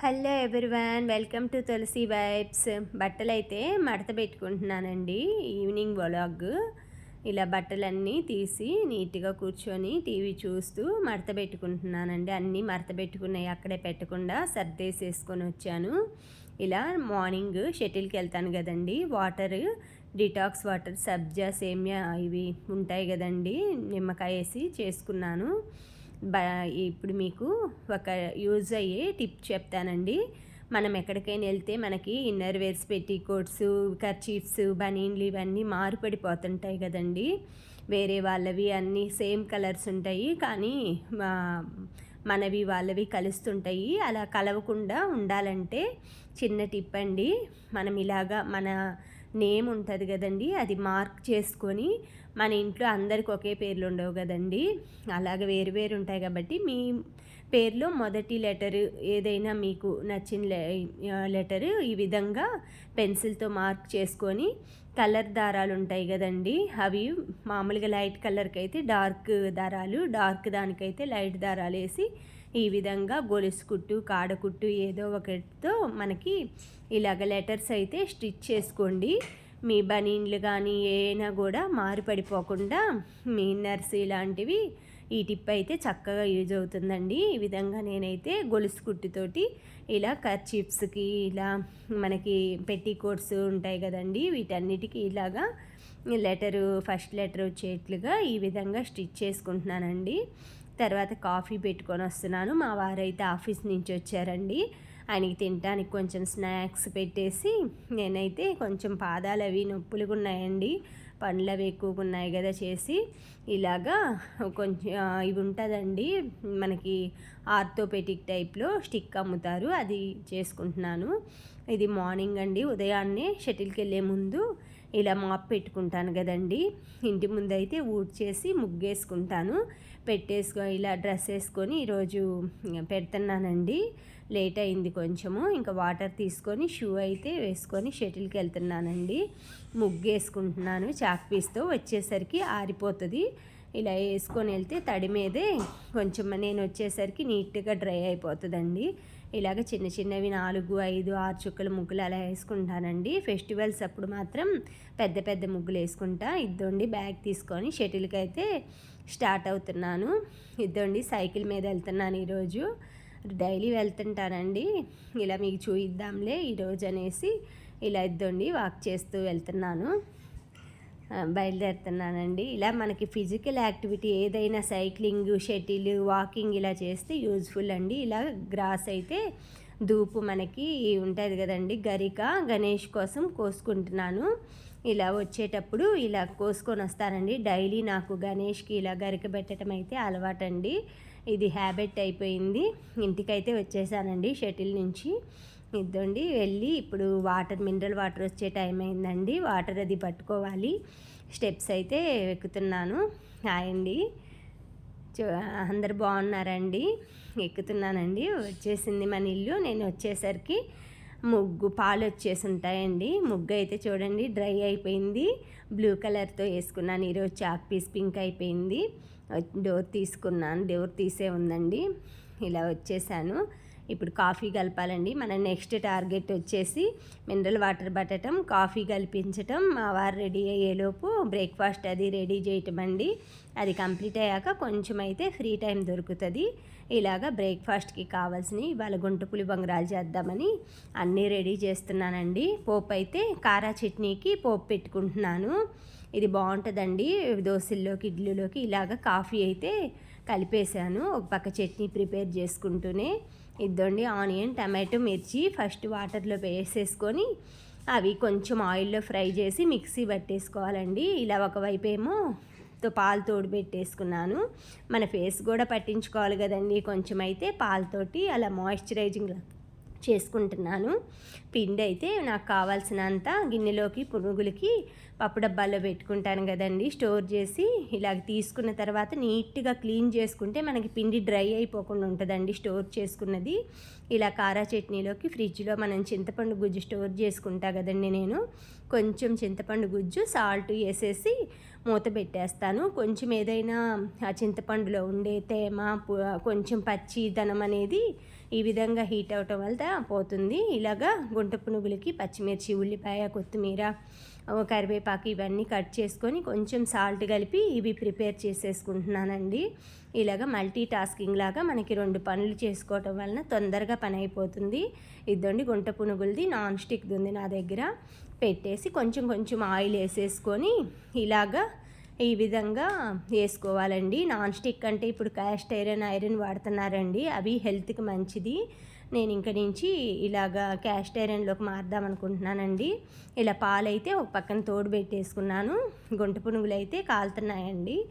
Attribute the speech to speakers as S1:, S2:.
S1: Hello everyone welcome to Tulasi vibes. బట్టలు అయితే మడత పెట్టుకుంటున్నానండి. Evening vlog. ఇలా బట్టలన్నీ తీసి నీట్గా కూర్చొని టీవీ చూస్తూ మడత పెట్టుకుంటున్నానండి. అన్నీ మడత పెట్టుకున్నాయి. అక్కడే పెట్టకుండా సర్దేసేసుకొని వచ్చాను. ఇలా మార్నింగ్ షటిల్కి వెళ్తాను కదండి. వాటర్ డిటాక్స్ వాటర్ సబ్జా సేమియా ఇవి ఉంటాయి కదండి. నిమ్మకాయ వేసి చేసుకున్నాను. ఇప్పుడు మీకు ఒక యూజ్ అయ్యే టిప్ చెప్తానండి. మనం ఎక్కడికైనా వెళ్తే మనకి ఇన్నర్ వేర్స్ పెట్టి కోట్స్ కర్చీఫ్స్ బనీన్లు ఇవన్నీ మారుపడిపోతుంటాయి కదండి. వేరే వాళ్ళవి అన్నీ సేమ్ కలర్స్ ఉంటాయి. కానీ మనవి వాళ్ళవి కలుస్తుంటాయి. అలా కలవకుండా ఉండాలంటే చిన్న టిప్ అండి. మనం ఇలాగా మన నేమ్ ఉంటుంది కదండి అది మార్క్ చేసుకొని మన ఇంట్లో అందరికి ఒకే పేర్లు ఉండవు కదండి. అలాగే వేరు వేరు ఉంటాయి కాబట్టి మీ పేర్లో మొదటి లెటర్ ఏదైనా మీకు నచ్చిన లెటర్ ఈ విధంగా పెన్సిల్తో మార్క్ చేసుకొని కలర్ దారాలు ఉంటాయి కదండి. అవి మామూలుగా లైట్ కలర్కి అయితే డార్క్ దారాలు డార్క్ దానికైతే లైట్ దారాలు వేసి ఈ విధంగా గొలుసు కుట్టు కాడకుట్టు ఏదో ఒకటితో మనకి ఇలాగ లెటర్స్ అయితే స్టిచ్ చేసుకోండి. మీ బనీన్లు కానీ ఏనా కూడా మారుపడిపోకుండా మీ ఇన్నర్స్ ఇలాంటివి ఈ టిప్ అయితే చక్కగా యూజ్ అవుతుందండి. ఈ విధంగా నేనైతే గొలుసు కుట్టుతోటి ఇలా కర్చిప్స్కి ఇలా మనకి పెట్టి కోట్స్ ఉంటాయి కదండి వీటన్నిటికీ ఇలాగా లెటరు ఫస్ట్ లెటర్ వచ్చేట్లుగా ఈ విధంగా స్టిచ్ చేసుకుంటున్నానండి. తర్వాత కాఫీ పెట్టుకొని వస్తున్నాను. మా వారైతే ఆఫీస్ నుంచి వచ్చారండి. ఆయనకి తినడానికి కొంచెం స్నాక్స్ పెట్టేసి నేనైతే కొంచెం పాదాలు అవి నొప్పులుగా ఉన్నాయండి. పండ్లు అవి ఎక్కువగా ఉన్నాయి కదా చేసి. ఇలాగా కొంచెం ఇవి ఉంటుందండి. మనకి ఆర్థోపెటిక్ టైప్లో స్టిక్ అమ్ముతారు. అది చేసుకుంటున్నాను. ఇది మార్నింగ్ అండి. ఉదయాన్నే షటిల్కి వెళ్ళే ముందు ఇలా మాప్ పెట్టుకుంటాను కదండి. ఇంటి ముందైతే ఊడ్చేసి ముగ్గేసుకుంటాను. పెట్టేసుకో ఇలా డ్రెస్ వేసుకొని ఈరోజు పెడుతున్నానండి. లేట్ అయింది కొంచెము. ఇంకా వాటర్ తీసుకొని షూ అయితే వేసుకొని షటిల్కి వెళ్తున్నానండి. ముగ్గు వేసుకుంటున్నాను చాక్ పీస్తో వచ్చేసరికి ఆరిపోతుంది. ఇలా వేసుకొని వెళ్తే తడి మీదే కొంచెం నేను వచ్చేసరికి నీట్గా డ్రై అయిపోతుందండి. ఇలాగ చిన్న చిన్నవి నాలుగు ఐదు ఆరు చుక్కల ముగ్గులు అలా వేసుకుంటానండి. ఫెస్టివల్స్ అప్పుడు మాత్రం పెద్ద పెద్ద ముగ్గులు వేసుకుంటా. ఇద్దండి బ్యాగ్ తీసుకొని షటిల్కి అయితే స్టార్ట్ అవుతున్నాను. ఇద్దండి సైకిల్ మీద వెళ్తున్నాను ఈరోజు. డైలీ వెళ్తుంటానండి. ఇలా మీకు చూయిద్దాంలే ఈరోజు అనేసి ఇలా ఇద్దండి వాక్ చేస్తూ వెళ్తున్నాను. బయలుదేరుతున్నానండి. ఇలా మనకి ఫిజికల్ యాక్టివిటీ ఏదైనా సైక్లింగ్ షటిల్ వాకింగ్ ఇలా చేస్తే యూజ్ఫుల్ అండి. ఇలా గ్రాస్ అయితే దూపు మనకి ఉంటుంది కదండి. గరిక గణేష్ కోసం కోసుకుంటున్నాను. ఇలా వచ్చేటప్పుడు ఇలా కోసుకొని వస్తానండి. డైలీ నాకు గణేష్కి ఇలా గరిక పెట్టడం అయితే అలవాటండి. ఇది హ్యాబిట్ అయిపోయింది. ఇంటికైతే వచ్చేసానండి షటిల్ నుంచి. ఇద్దండి. వెళ్ళి ఇప్పుడు వాటర్ మినరల్ వాటర్ వచ్చే టైం అయిందండి. వాటర్ అది పట్టుకోవాలి. స్టెప్స్ అయితే ఎక్కుతున్నాను. హాయ్ అండి అందరు బాగున్నారండి? ఎక్కుతున్నానండి. వచ్చేసింది మన ఇల్లు. నేను వచ్చేసరికి ముగ్గు పాలు వచ్చేసి ఉంటాయండి. ముగ్గు అయితే చూడండి డ్రై అయిపోయింది. బ్లూ కలర్తో వేసుకున్నాను. ఈరోజు చాక్ పీస్ పింక్ అయిపోయింది. డోర్ తీసుకున్నాను. డోర్ తీసే ఉందండి. ఇలా వచ్చేసాను. ఇప్పుడు కాఫీ కలపాలండి. మన నెక్స్ట్ టార్గెట్ వచ్చేసి మినరల్ వాటర్ పట్టడం కాఫీ కల్పించటం. మా వారు రెడీ అయ్యేలోపు బ్రేక్ఫాస్ట్ అది రెడీ చేయటం అండి అది కంప్లీట్ అయ్యాక కొంచెం అయితే ఫ్రీ టైం దొరుకుతుంది. ఇలాగ బ్రేక్ఫాస్ట్కి కావాల్సినవి ఇవాళ గుంట పులి బంగారాలు చేద్దామని అన్నీ రెడీ చేస్తున్నానండి. పోపు అయితే కారా చట్నీకి పోపు పెట్టుకుంటున్నాను. ఇది బాగుంటుందండి. దోశల్లోకి ఇడ్లీలోకి ఇలాగ కాఫీ అయితే కలిపేశాను. ఒక పక్క చట్నీ ప్రిపేర్ చేసుకుంటూనే ఇద్దండి ఆనియన్ టమాటో మిర్చి ఫస్ట్ వాటర్లో వేసేసుకొని అవి కొంచెం ఆయిల్లో ఫ్రై చేసి మిక్సీ పట్టేసుకోవాలండి. ఇలా ఒకవైపు ఏమో తో పాలు తోడు పెట్టేసుకున్నాను. మన ఫేస్ కూడా పట్టించుకోవాలి కదండి. కొంచెం అయితే పాలతోటి అలా మాయిశ్చరైజింగ్ చేసుకుంటున్నాను. పిండి అయితే నాకు కావాల్సినంత గిన్నెలోకి పునుగులకి పప్పు డబ్బాల్లో పెట్టుకుంటాను కదండి. స్టోర్ చేసి ఇలాగ తీసుకున్న తర్వాత నీట్గా క్లీన్ చేసుకుంటే మనకి పిండి డ్రై అయిపోకుండా ఉంటుందండి స్టోర్ చేసుకున్నది. ఇలా కారా చట్నీలోకి ఫ్రిడ్జ్లో మనం చింతపండు గుజ్జు స్టోర్ చేసుకుంటా కదండి నేను. కొంచెం చింతపండు గుజ్జు సాల్ట్ వేసేసి మూత పెట్టేస్తాను. కొంచెం ఏదైనా ఆ చింతపండులో ఉండే తేమ కొంచెం పచ్చిదనం అనేది ఈ విధంగా హీట్ అవటం వల్ల పోతుంది. ఇలాగా గుంట పునుగులకి పచ్చిమిర్చి ఉల్లిపాయ కొత్తిమీర కరివేపాకు ఇవన్నీ కట్ చేసుకొని కొంచెం సాల్ట్ కలిపి ఇవి ప్రిపేర్ చేసేసుకుంటున్నానండి. ఇలాగ మల్టీ టాస్కింగ్ లాగా మనకి రెండు పనులు చేసుకోవటం వలన తొందరగా పని అయిపోతుంది. ఇదండి గుంట పునుగులది నాన్ స్టిక్ది ఉంది నా దగ్గర. పెట్టేసి కొంచెం కొంచెం ఆయిల్ వేసేసుకొని ఇలాగా ఈ విధంగా వేసుకోవాలండి. నాన్ స్టిక్ అంటే ఇప్పుడు క్యాస్ట్ ఐరన్ ఐరన్ వాడుతున్నారండి. అవి హెల్త్కి మంచిది. నేను ఇంక నుంచి ఇలాగా క్యాస్ట్ ఐరన్లోకి మారుదాం అనుకుంటున్నానండి. ఇలా పాలైతే ఒక పక్కన తోడు పెట్టేసుకున్నాను. గుంట పునుగులు అయితే కాలుతున్నాయండి.